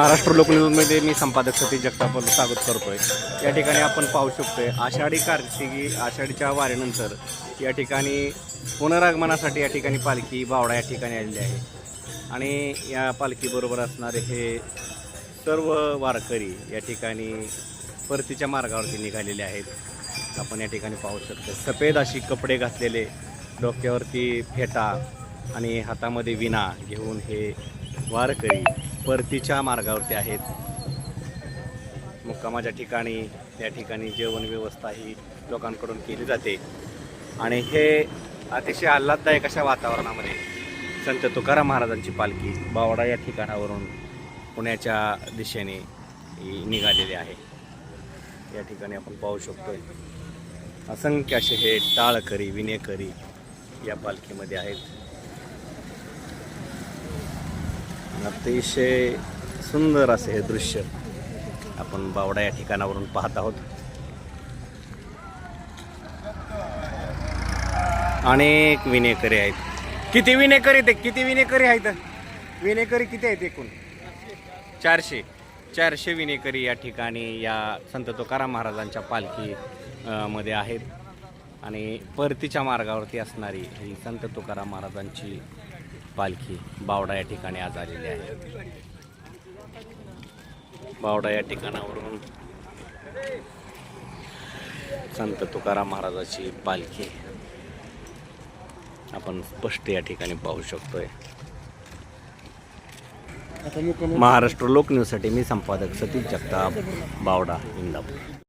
महाराष्ट्र लोकन्यूजमध्ये मी संपादक सतीश जगताप स्वागत करतोय. या ठिकाणी आपण पाहू शकतोय आषाढी कार्तिकी आषाढीच्या वारीनंतर या ठिकाणी पुनरागमनासाठी या ठिकाणी पालखी बावडा या ठिकाणी आलेली आहे. आणि या पालखीबरोबर असणारे हे सर्व वारकरी या ठिकाणी परतीच्या मार्गावरती निघालेले आहेत. आपण या ठिकाणी पाहू शकतो सफेद अशी कपडे घातलेले डोक्यावरती फेटा आणि हातामध्ये विना घेऊन हे वारकरी परतीच्या मार्गावरती आहेत. मुक्कामाच्या ठिकाणी या ठिकाणी जेवण व्यवस्था ही लोकांकडून केली जाते. आणि हे अतिशय आल्हाददायक अशा वातावरणामध्ये संत तुकाराम महाराजांची पालखी बावडा या ठिकाणावरून पुण्याच्या दिशेने निघालेली आहे. या ठिकाणी आपण पाहू शकतो असंख्य असे हे टाळकरी विनेकरी या पालखीमध्ये आहेत. अतिशय सुंदर असे हे दृश्य आपण बावडा या ठिकाणावरून पाहत आहोत. अनेक विनेकरी आहेत. किती विनेकरी ते? किती विनेकरी आहेत? विनेकरी किती आहेत एकूण? चारशे. चारशे विनेकरी या ठिकाणी या संत तुकाराम महाराजांच्या पालखी मध्ये आहेत. आणि परतीच्या मार्गावरती असणारी ही संत तुकाराम महाराजांची पालखी बावडा या ठिकाणी आज आलेली आहे. बावडा या ठिकाणावरून संत तुकाराम महाराजाची पालखी आपण स्पष्ट या ठिकाणी पाहू शकतोय. महाराष्ट्र लोक न्यूजसाठी मी संपादक सतीश जगताप बावडा इंदापूर.